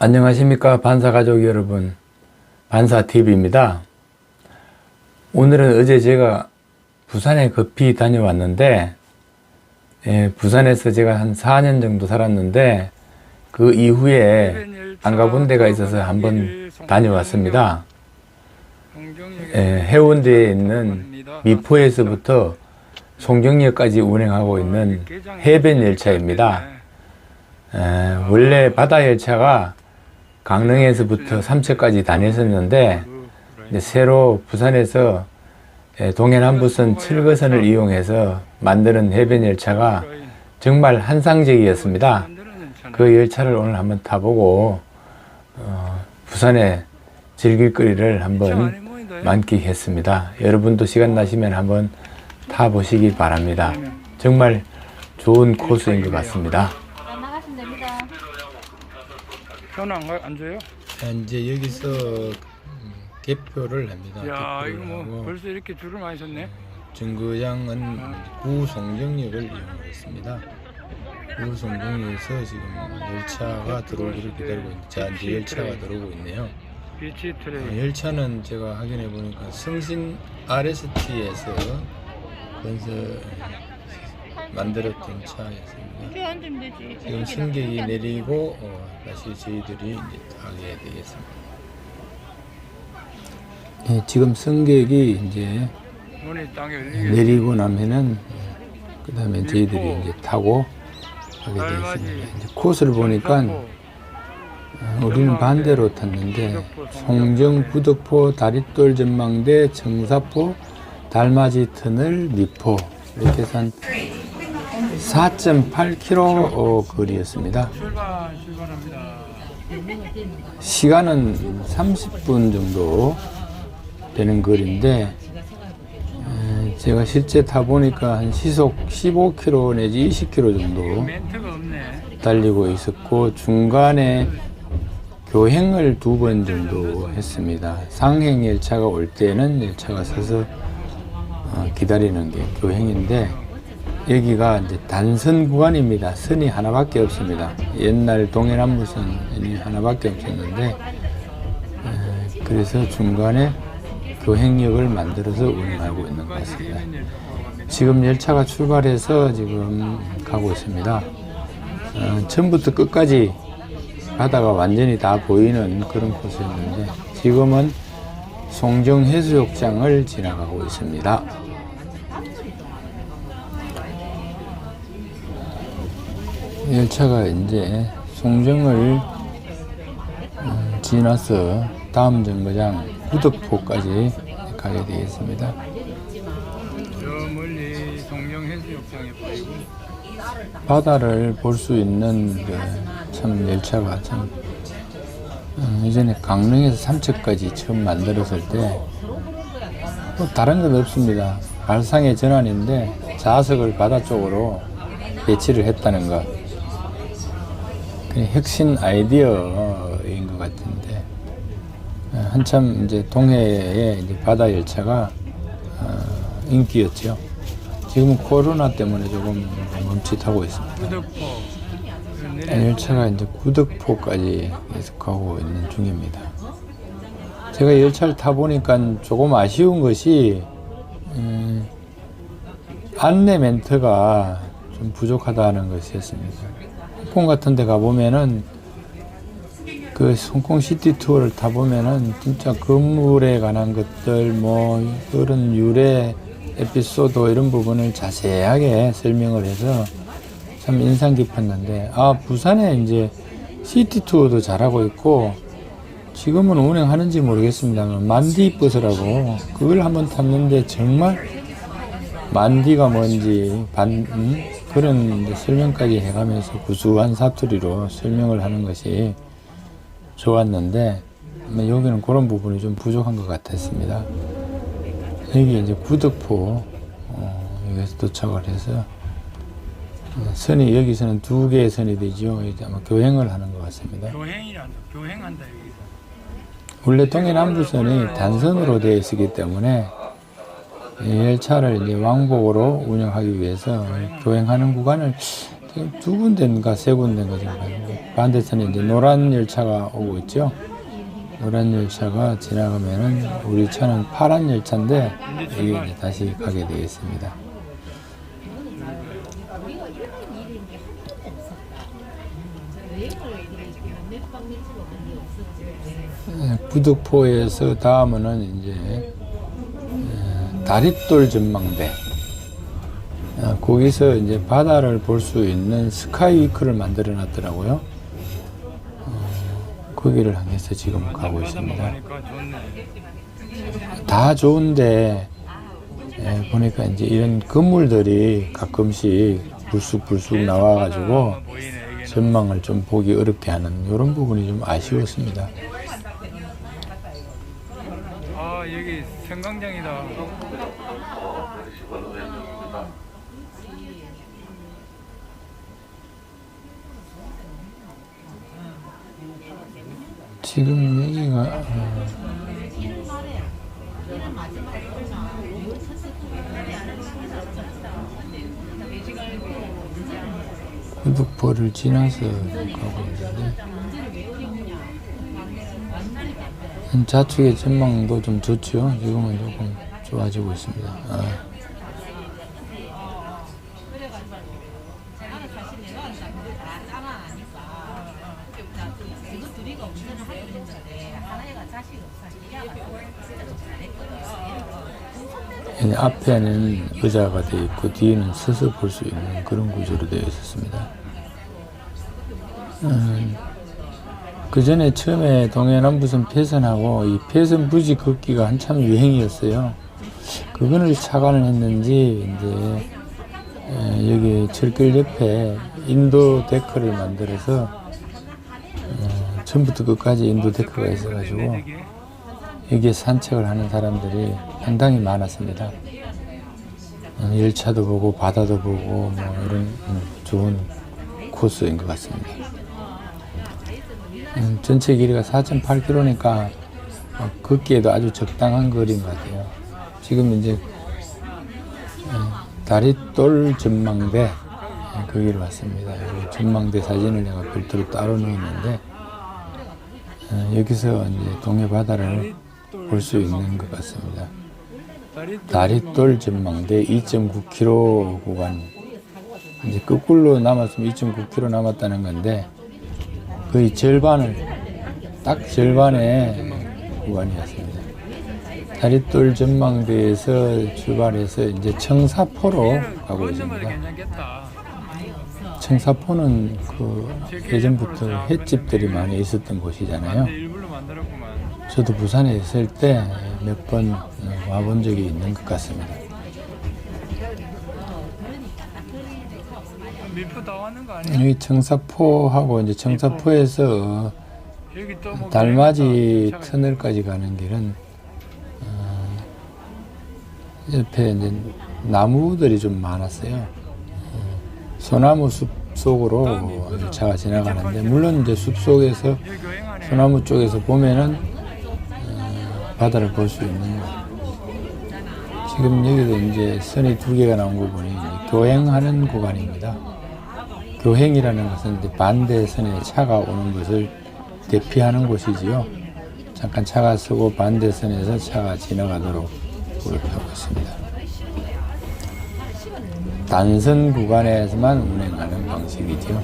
안녕하십니까 반사가족 여러분. 반사TV입니다. 오늘은 어제 제가 부산에 급히 다녀왔는데 예, 부산에서 제가 한 4년 정도 살았는데 그 이후에 안 가본 데가 있어서 한번 다녀왔습니다. 예, 해운대에 있는 미포에서부터 송정역까지 운행하고 있는 해변 열차입니다. 에, 원래 바다 열차가 강릉에서부터 삼척까지 다녔었는데 이제 새로 부산에서 에, 동해남부선 7거선을 이용해서 만드는 해변 열차가 정말 환상적이었습니다. 그 열차를 오늘 한번 타보고 어, 부산의 즐길 거리를 한번 만끽했습니다. 여러분도 시간 나시면 한번 타보시기 바랍니다. 정말 좋은 코스인 것 같습니다. 아. 전화 안, 가- 안 줘요? 이제 여기서 음, 개표를 합니다. 야 개표를 이거 뭐 하고 벌써 이렇게 줄을 많이 섰네 정거장은 구송정역을 이용하겠습니다. 구송정역에서 지금 열차가 들어오기를 기다리고 있는데 자 이제 열차가 들어오고 있네요. 비치 어, 트레이 열차는 제가 확인해 보니까 성신 RST에서 건설 만들었던 차였습니다. 여기 앉으면 되지. 지금 승객이 내리고 어, 다시 저희들이 이제 타게 되겠습니다. 예, 지금 승객이 이제 땅에 내리고 나면은 그 다음에 저희들이 이제 타고 가게 되겠습니다. 이제 코스를 보니까 어, 우리는 반대로 탔는데 송정 부덕포 다리돌 전망대 청사포 달맞이 터널 미포 이렇게 해서 한 4.8km 어, 거리였습니다. 시간은 30분 정도 되는 거리인데 에, 제가 실제 타보니까 한 시속 15km 내지 20km 정도 달리고 있었고 중간에 교행을 두 번 정도 했습니다. 상행 열차가 올 때는 열차가 서서 어, 기다리는 게 교행인데 여기가 이제 단선 구간입니다. 선이 하나밖에 없습니다. 옛날 동해남부선이 하나밖에 없었는데 에, 그래서 중간에 교행역을 만들어서 운행하고 있는 것 같습니다. 지금 열차가 출발해서 지금 가고 있습니다. 어, 처음부터 끝까지 바다가 완전히 다 보이는 그런 코스였는데 지금은 송정 해수욕장을 지나가고 있습니다. 열차가 이제 송정을 음, 지나서 다음 정거장 구덕포까지 가게 되겠습니다. 바다를 볼 수 있는 그참 열차가 참 음, 이전에 강릉에서 삼척까지 처음 만들었을 때 뭐 다른 건 없습니다. 발상의 전환인데 좌석을 바다 쪽으로 배치를 했다는 것. 그 혁신 아이디어인 것 같은데 어, 한참 이제 동해의 이제 바다 열차가 어, 인기였죠. 지금은 코로나 때문에 조금 멈칫하고 있습니다. 내리 열차가 이제 구덕포까지 계속 가고 있는 중입니다. 제가 열차를 타보니까 조금 아쉬운 것이, 음, 안내 멘트가 좀 부족하다는 것이었습니다. 홍콩 같은 데 가보면은 그 홍콩 시티 투어를 타보면은 진짜 건물에 관한 것들 뭐 그런 유래 에피소드 이런 부분을 자세하게 설명을 해서 참 인상 깊었는데 아 부산에 이제 시티 투어도 잘하고 있고 지금은 운행하는지 모르겠습니다만 만디 버스라고 그걸 한번 탔는데 정말 만디가 뭔지 반 음? 그런 설명까지 해가면서 구수한 사투리로 설명을 하는 것이 좋았는데 뭐 여기는 그런 부분이 좀 부족한 것 같았습니다. 여기 이제 구덕포 어, 여기서 도착을 해서 선이 여기서는 두 개의 선이 되죠. 이제 아마 교행을 하는 것 같습니다. 교행이란다 교행한다 여기서 원래 동해남부선이 단선으로 되어 있기 때문에 이 열차를 이제 왕복으로 운영하기 위해서 교행하는 구간을 두 군데인가 세 군데인가 가는데 반대편에 이제 노란 열차가 오고 있죠. 노란 열차가 지나가면은 우리 차는 파란 열차인데 여기 다시 가게 되겠습니다. 예, 부득포에서 다음은 이제 예, 다릿돌 전망대. 아, 거기서 이제 바다를 볼 수 있는 스카이위크를 만들어 놨더라고요. 어, 거기를 향해서 지금 가고 있습니다. 다 좋은데 예, 보니까 이제 이런 건물들이 가끔씩 불쑥불쑥 나와가지고. 전망을 좀 보기 어렵게 하는 이런 부분이 좀 아쉬웠습니다. 아 생강장이다. 지금 여기가 어, 구독포를 지나서 가고 있는데 좌측의 전망도 좀 좋죠. 지금은 조금 좋아지고 있습니다. 아. 이 앞에는 의자가 되어 있고 뒤에는 서서 볼 수 있는 그런 구조로 되어 있었습니다. 그 전에 처음에 동해남부선 폐선하고 이 폐선 부지 걷기가 한참 유행이었어요. 그거를 착안을 했는지 이제 에, 여기 철길 옆에 인도 데크를 만들어서 어, 처음부터 끝까지 인도 데크가 있어가지고 여기에 산책을 하는 사람들이 상당히 많았습니다. 어, 열차도 보고 바다도 보고 뭐 이런 음, 좋은 코스인 것 같습니다. 음, 전체 길이가 4.8km니까 어, 걷기에도 아주 적당한 거리인 것 같아요. 지금 이제 어, 다리돌 전망대 예, 거기로 왔습니다. 전망대 사진을 내가 별도로 따로 넣었는데 어, 여기서 이제 동해 바다를 볼 수 있는 것 같습니다. 다리 다리돌 전망대 2.9km 구간 이제 거꾸로 남았으면 2.9km 남았다는 건데 거의 절반을 딱 절반의 구간이었습니다. 다리돌 전망대에서 출발해서 이제 청사포로 가고 있습니다. 청사포는 그 예전부터 횟집들이 많이 있었던 곳이잖아요. 저도 부산에 있을 때 몇 번 와본 적이 있는 것 같습니다. 다 왔는 거 아니야? 여기 청사포하고 이제 청사포에서 또뭐 달맞이 터널까지 가는 길은 어, 옆에 이제 나무들이 좀 많았어요. 어, 소나무 숲 속으로 열차가 지나가는데 물론 이제 숲 속에서. 소나무 쪽에서 보면은 어, 바다를 볼 수 있는 거. 지금 여기도 이제 선이 두 개가 나온 거 보니 교행하는 구간입니다. 교행이라는 것은 반대선에 차가 오는 것을 대피하는 곳이지요. 잠깐 차가 서고 반대선에서 차가 지나가도록 그렇게 하고 있습니다. 단선 구간에서만 운행하는 방식이죠.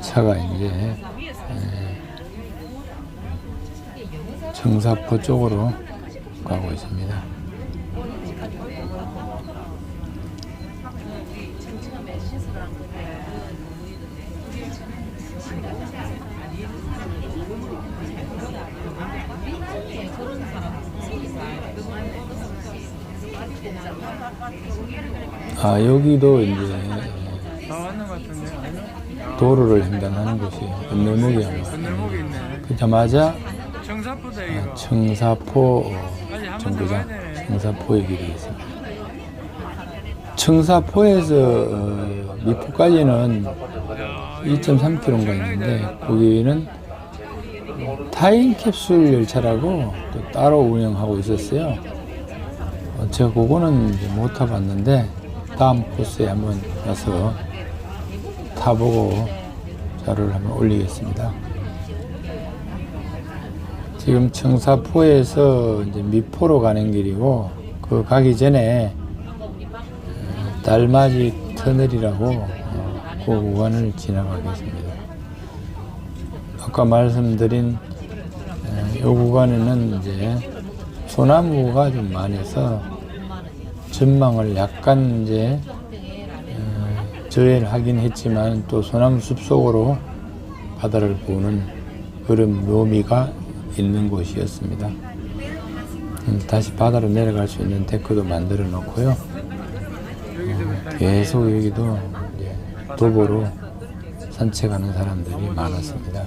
차가 이제 에, 청사포 쪽으로 가고 있습니다. 아 여기도 이제? 도로를 횡단하는 곳이 건널목이 아마. 그자마자 이거. 청사포 한번 정거장. 청사포에 길이 있습니다. 청사포에서 어, 미포까지는 2.3km가 있는데 거기는 타임 캡슐 열차라고 또 따로 운영하고 있었어요. 어, 제가 그거는 못 타봤는데 다음 코스에 한번 가서 타보고 자료를 한번 올리겠습니다. 지금 청사포에서 이제 미포로 가는 길이고 그 가기 전에 어, 달맞이 터널이라고 어, 그 구간을 지나가겠습니다. 아까 말씀드린 어, 이 구간에는 이제 소나무가 좀 많아서 전망을 약간 이제 어, 저해를 하긴 했지만 또 소나무 숲속으로 바다를 보는 그런 묘미가 있는 곳이었습니다. 음, 다시 바다로 내려갈 수 있는 데크도 만들어 놓고요. 어, 계속 여기도 도보로 산책하는 사람들이 많았습니다.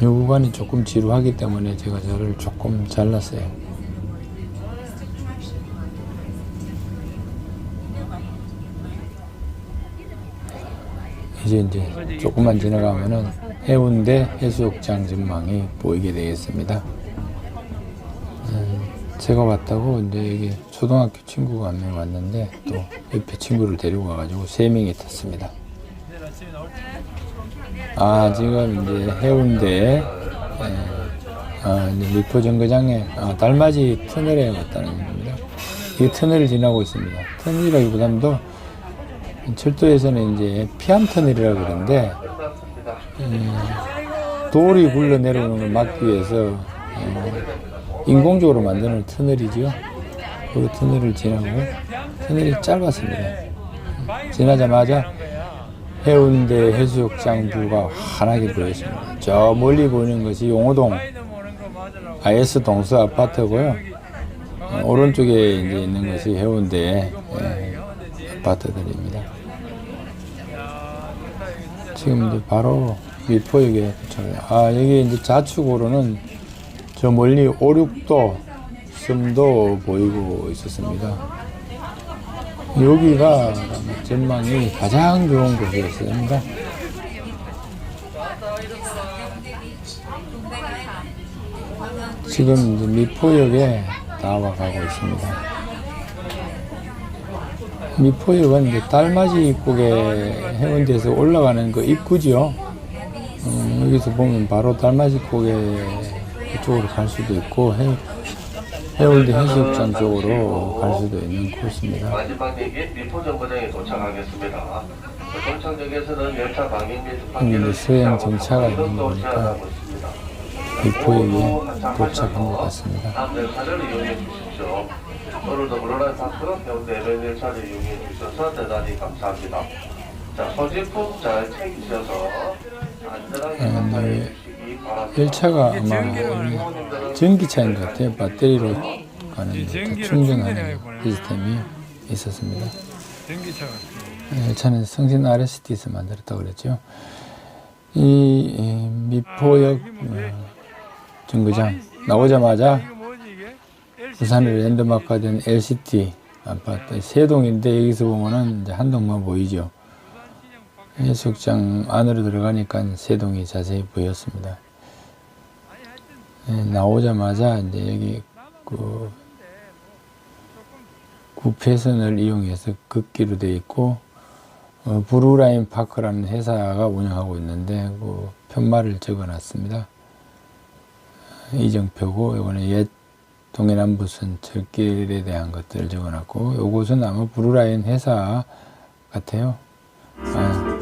이 구간이 조금 지루하기 때문에 제가 저를 조금 잘랐어요. 이제 이제 조금만 지나가면은 해운대 해수욕장 전망이 보이게 되겠습니다. 음, 제가 왔다고 이제 여기 초등학교 친구가 한 명 왔는데 또 옆에 친구를 데리고 와가지고 세 명이 탔습니다. 아, 지금 이제 해운대, 에, 아, 이제 미포 정거장에, 아, 달맞이 터널에 왔다는 겁니다. 이 터널을 지나고 있습니다. 터널이라기보다도 철도에서는 이제 피암 터널이라고 그러는데, 음, 돌이 굴러 내려오는 걸 막기 위해서, 어, 인공적으로 만드는 터널이지요. 그 터널을 지나고, 터널이 짧았습니다. 지나자마자 해운대 해수욕장부가 환하게 보였습니다. 저 멀리 보이는 것이 용호동. IS 동수 아파트고요. 어, 오른쪽에 이제 있는 것이 해운대 예, 아파트들입니다. 지금 이제 바로 미포역에 도착해요. 아 여기 이제 좌측으로는 저 멀리 오륙도 섬도 보이고 있었습니다. 여기가 전망이 가장 좋은 곳이었습니다. 지금 미포역에 나와가고 있습니다. 미포역은 이제 달맞이 입국에 해운대에서 올라가는 그 입구지요. 음, 여기서 보면 바로 달맞이 입국에 그쪽으로 갈 수도 있고 해, 해운대 해수욕장 쪽으로 갈 수도 있는 코스입니다. 마지막 얘기 미포 정거장에 도착하겠습니다. 도착역에서는 열차 방향 및 여기 이제 서행 정차가 있는 도 거니까 있습니다. 미포역에 도착한 것 같습니다. 다음 열차를 이용해 주십시오. 오늘도 물러난 파크 해운대 열차를 이용해 주셔서 대단히 감사합니다. 자, 소지품 잘 챙기셔서 안전하게 음, 관찰해 네. 주시기. 열차가 아마 전기차인 것 같아요. 배터리로 가는 충전하는 시스템이 있었습니다. 전기차가. 열차는 성신 RST에서 만들었다고 그랬죠. 이, 이 미포역 어, 정거장 나오자마자. 부산을 랜드마크가 된 LCT 아파트 세 동인데 여기서 보면은 이제 한 동만 보이죠. 해수욕장 안으로 들어가니까 세 동이 자세히 보였습니다. 예, 나오자마자 이제 여기 그 구폐선을 이용해서 걷기로 되어 있고 어, 브루라인 파크라는 회사가 운영하고 있는데 그 편말을 적어놨습니다. 이정표고 이거는 옛 동해남부선 철길에 대한 것들을 적어놨고 요것은 아마 브루라인 회사 같아요. 아,